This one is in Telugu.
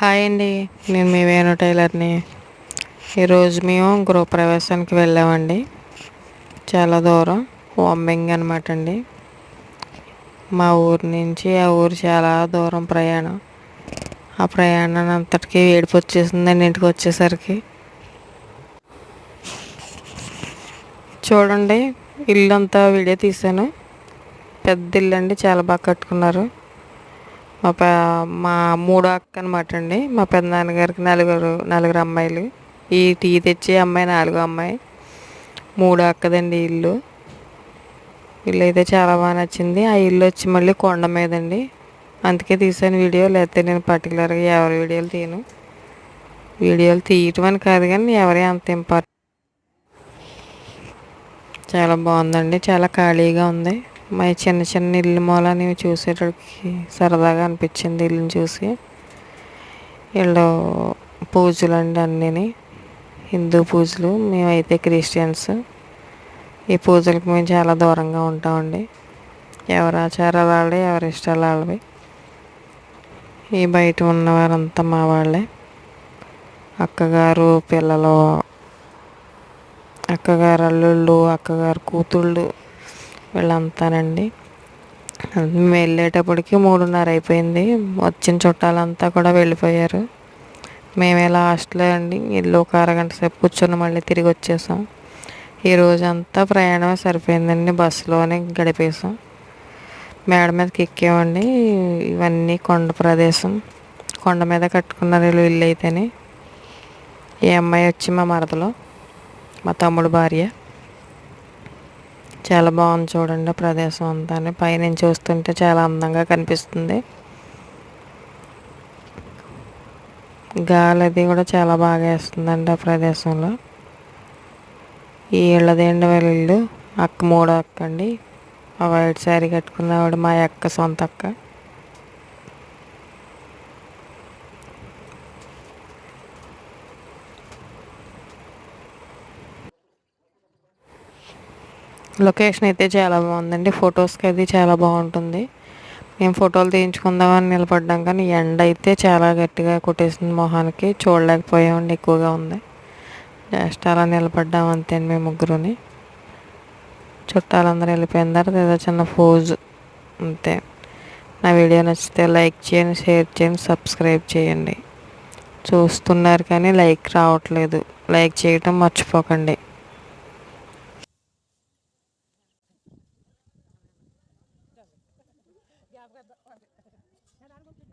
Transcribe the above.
హాయ్ అండి. నేను మీ వేణు టైలర్ని. ఈరోజు మేము గృహప్రవేశానికి వెళ్ళామండి. చాలా దూరం. వాంబింగ్ అనమాట అండి. మా ఊరు నుంచి ఆ ఊరు చాలా దూరం ప్రయాణం. ఆ ప్రయాణం అంతటికీ ఏడుపు వచ్చేసిందండి ఇంటికి వచ్చేసరికి. చూడండి ఇల్లు అంతా వీడియో తీశాను. పెద్ద ఇల్లు అండి చాలా బాగా కట్టుకున్నారు. మా పే మా మూడో అక్క అనమాట అండి మా పెద్దనాన్నగారికి నలుగురు నలుగురు అమ్మాయిలు. ఈ టీ తెచ్చే అమ్మాయి నాలుగో అమ్మాయి. మూడో అక్కదండి ఇల్లు. ఇల్లు అయితే చాలా బాగా నచ్చింది. ఆ ఇల్లు వచ్చి మళ్ళీ కొండ మీదండి. అందుకే తీసాను వీడియో. లేకపోతే నేను పర్టికులర్గా ఎవరి వీడియోలు తీయను. వీడియోలు తీయటం అని కాదు కానీ ఎవరే అంత ఇంపార్టెంట్ చాలా బాగుందండి. చాలా ఖాళీగా ఉంది. మా చిన్న చిన్న ఇల్లు మూలని చూసేటడికి సరదాగా అనిపించింది ఇల్లుని చూసి. వీళ్ళు పూజలు అండి అన్నీ హిందూ పూజలు మేమైతే క్రిస్టియన్స్. ఈ పూజలకు మేము చాలా దూరంగా ఉంటామండి. ఎవరి ఆచారాలు వాళ్ళే ఎవరి ఇష్టాలు వాళ్ళవి. ఈ బయట ఉన్నవారంతా మా వాళ్ళే. అక్కగారు పిల్లలు అక్కగారు అల్లుళ్ళు అక్కగారు కూతుళ్ళు వీళ్ళంతానండి మేము వెళ్ళేటప్పటికి మూడున్నర అయిపోయింది. వచ్చిన చుట్టాలంతా కూడా వెళ్ళిపోయారు. మేమే లాస్ట్లో అండి ఇల్లు ఒక అరగంట సేపు కూర్చొని మళ్ళీ తిరిగి వచ్చేసాం. ఈ రోజంతా ప్రయాణమే సరిపోయిందండి బస్సులోనే గడిపేసాం. మేడ మీదకి ఎక్కామండి ఇవన్నీ కొండ ప్రదేశం. కొండ మీద కట్టుకున్నారు వీళ్ళు ఇల్లు అయితేనే. ఈ అమ్మాయి వచ్చి మా మరదలో మా తమ్ముడు భార్య. చాలా బాగుంది చూడండి ప్రదేశం అంతా పైనుంచి చూస్తుంటే చాలా అందంగా కనిపిస్తుంది. గాలి అది కూడా చాలా బాగా వేస్తుందండి ఆ ప్రదేశంలో. ఈ ఇళ్ళదేండి వాళ్ళ ఇల్లు అక్క మూడో అక్క అండి. ఆ వైట్ శారీ కట్టుకున్నవాడు మా అక్క సొంత అక్క. లొకేషన్ అయితే చాలా బాగుందండి. ఫొటోస్కి అది చాలా బాగుంటుంది. మేము ఫోటోలు తీయించుకుందామని నిలబడ్డాం కానీ ఎండ అయితే చాలా గట్టిగా కొట్టేసింది మొహానికి. చూడలేకపోయామండి ఎక్కువగా ఉంది. జస్ట్ అలా నిలబడ్డాం అంతే మేము ముగ్గురుని. చుట్టాలందరూ వెళ్ళిపోయిన తర్వాత ఏదో చిన్న ఫోజ్ అంతే. నా వీడియో నచ్చితే లైక్ చేయండి షేర్ చేయండి సబ్స్క్రైబ్ చేయండి. చూస్తున్నారు కానీ లైక్ రావట్లేదు. లైక్ చేయటం మర్చిపోకండి. Era algo que